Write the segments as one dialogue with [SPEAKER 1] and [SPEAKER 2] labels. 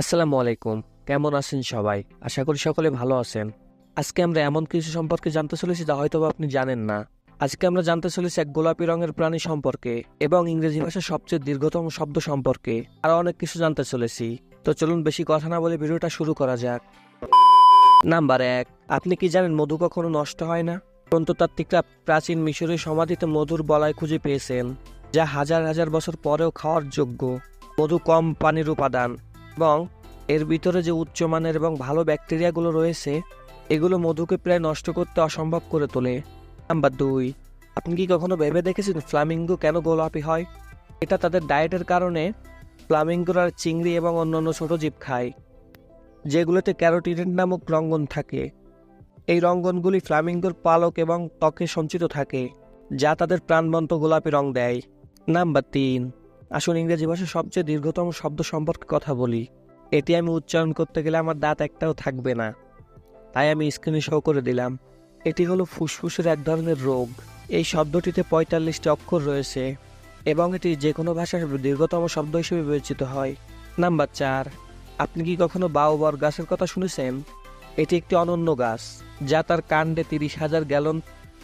[SPEAKER 1] আসসালামু আলাইকুম। কেমন আছেন সবাই? আশা করি সকলে ভালো আছেন। আজকে আমরা এমন কিছু সম্পর্কে জানতে চলেছি যা হয়তো আপনি জানেন না। আজকে আমরা জানতে চলেছি এক গোলাপি রঙের প্রাণী সম্পর্কে এবং ইংরেজি ভাষার সবচেয়ে দীর্ঘতম শব্দ সম্পর্কে। আরও অনেক কিছু জানতে চলেছি। তো চলুন বেশি কথা না বলে ভিডিওটা শুরু করা যাক। নাম্বার এক, আপনি কি জানেন মধু কখনো নষ্ট হয় না? প্রন্ততাত্ত্বিকরা প্রাচীন মিশরের সমাধিতে মধুর বলয় খুঁজে পেয়েছেন, যা হাজার হাজার বছর পরেও খাওয়ার যোগ্য। মধু কম পানির উপাদান এবং এর ভিতরে যে উচ্চমানের এবং ভালো ব্যাকটেরিয়াগুলো রয়েছে, এগুলো মধুকে প্রায় নষ্ট করতে অসম্ভব করে তোলে। নাম্বার দুই, আপনি কি কখনো ভেবে দেখেছেন ফ্লামিঙ্গো কেন গোলাপি হয়? এটা তাদের ডায়েটের কারণে ফ্লামিঙ্গোরা চিংড়ি এবং অন্যান্য ছোট জীব খায়, যেগুলোতে ক্যারোটিনেট নামক রঙ্গন থাকে। এই রঙ্গনগুলি ফ্লামিঙ্গোর পালক এবং ত্বকে সঞ্চিত থাকে, যা তাদের প্রাণবন্ত গোলাপি রং দেয়। নাম্বার তিন আসুন ইংরেজি ভাষার সবচেয়ে দীর্ঘতম শব্দ সম্পর্কে কথা বলি। এটি আমি উচ্চারণ করতে গেলে আমার দাঁত একটাও থাকবে না। তাই আমি স্ক্রিনে শো করে দিলাম। এটি হলো ফুসফুসের এক ধরনের রোগ। এই শব্দটিতে পঁয়তাল্লিশটি অক্ষর রয়েছে এবং এটি যে কোনো ভাষার দীর্ঘতম শব্দ হিসেবে বিবেচিত হয়। নাম্বার চার, আপনি কি কখনো বাউবর গাছের কথা শুনেছেন? এটি একটি অনন্য গাছ, যা তার কাণ্ডে তিরিশ হাজার গ্যালন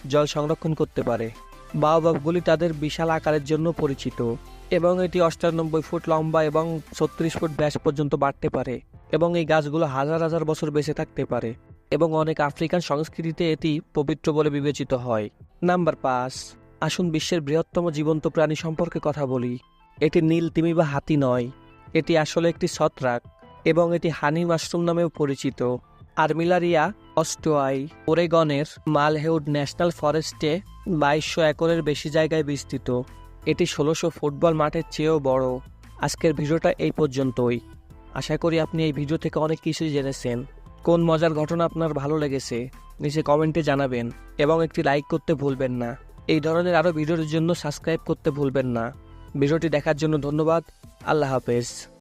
[SPEAKER 1] জল সংরক্ষণ করতে পারে। বাউবাবগুলি তাদের বিশাল আকারের জন্য পরিচিত। এবং এটি অষ্টানব্বই ফুট লম্বা এবং ছত্রিশ ফুট ব্যাস পর্যন্ত বাড়তে পারে এবং এই গাছগুলো হাজার হাজার বছর বেঁচে থাকতে পারে এবং অনেক আফ্রিকান সংস্কৃতিতে এটি পবিত্র বলে বিবেচিত হয়। নাম্বার পাঁচ, আসুন বিশ্বের বৃহত্তম জীবন্ত প্রাণী সম্পর্কে কথা বলি। এটি নীল, তিমি বা হাতি নয়। এটি আসলে একটি ছত্রাক এবং এটি হানি মাশরুম নামেও পরিচিত। আর্মিলারিয়া অস্টোয়াই ওরেগনের মালহেউড ন্যাশনাল ফরেস্টে বাইশশো একরের বেশি জায়গায় বিস্তৃত। এটি ষোলোশো ফুটবল মাঠের চেয়েও বড়। আজকের ভিডিওটা এই পর্যন্তই। আশা করি আপনি এই ভিডিও থেকে অনেক কিছুই জেনেছেন। কোন মজার ঘটনা আপনার ভালো লেগেছে, নিচে কমেন্টে জানাবেন এবং একটি লাইক করতে ভুলবেন না। এই ধরনের আরও ভিডিওর জন্য সাবস্ক্রাইব করতে ভুলবেন না। ভিডিওটি দেখার জন্য ধন্যবাদ। আল্লাহ হাফেজ।